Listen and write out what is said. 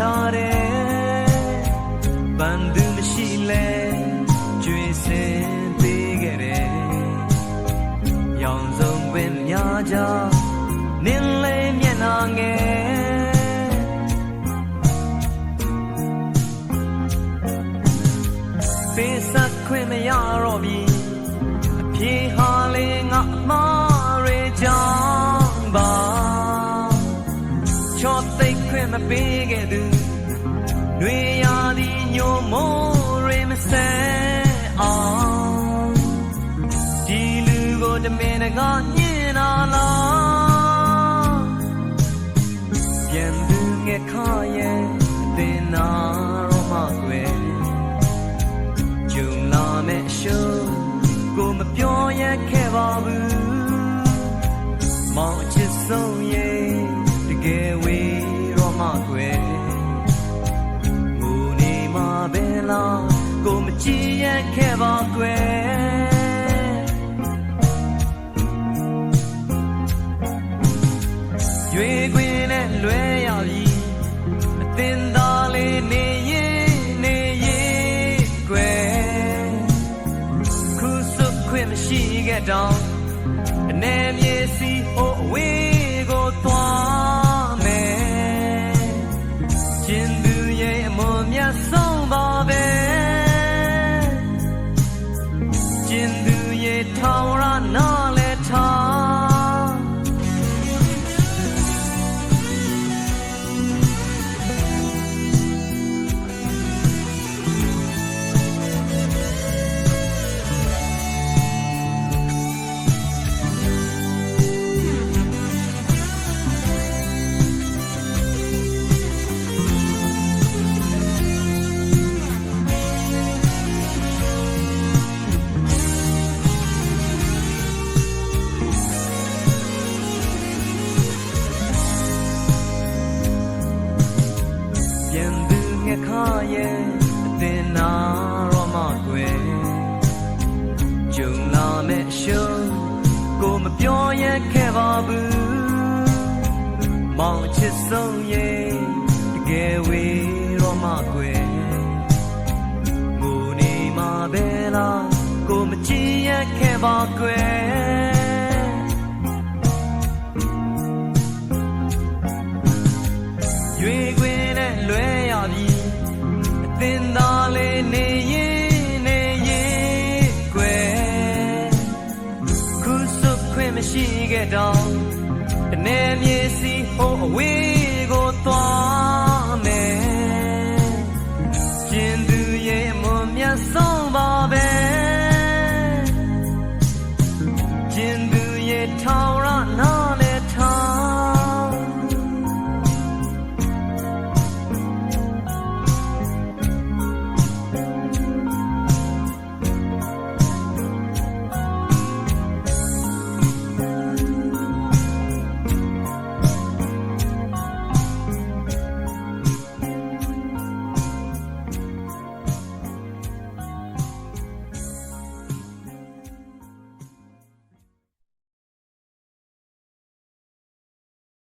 ထားတယ်ဘန်သူမရှိလဲကျွေစင်သေးခဲ့တယ်ရောင်စုံပင်များကြနင်းလဲမျက်နှာငယ်ပေးဆက်ခွင့်မရတော့ပြီအပြေဟာလေးငါမှာ တမင်တကာညင်လာလားပြန်သူငယ်ခရဲ့အသင်နာတော့မှကွယ်ဂျုံလာမဲ့ရှုံးကိုမပြောရခဲ့ပါဘူးမောင်အချစ်ဆုံးရဲ့တကယ်ဝေးတော့မှကွယ်ငိုနေမှာပဲလားကိုမကြည့်ရခဲ့ပါကွယ် ရွေခွင်နဲ့လွဲရပြီအသင်သားလေးနေရင်နေရင်ကွယ်ခုစုခွင့်မရှိခဲ့တော့အနေမြေစီဟိုအဝေးကိုသွားမယ်ကျင်သူရဲ့အမွန်မြတ်ဆုံးပါ မဲ့အရှုံးကိုမပြောရခဲ့ပါဘူးမောင်အချစ်ဆုံးရဲ့တကယ်ဝေးတော့မှကွယ်ငိုနေမှာပဲလားကိုမကြည့်ရခဲ့ပါကွယ် ခုစုခွင့်မရှိခဲ့တော့တနေ့မြေစီဟိုအဝေး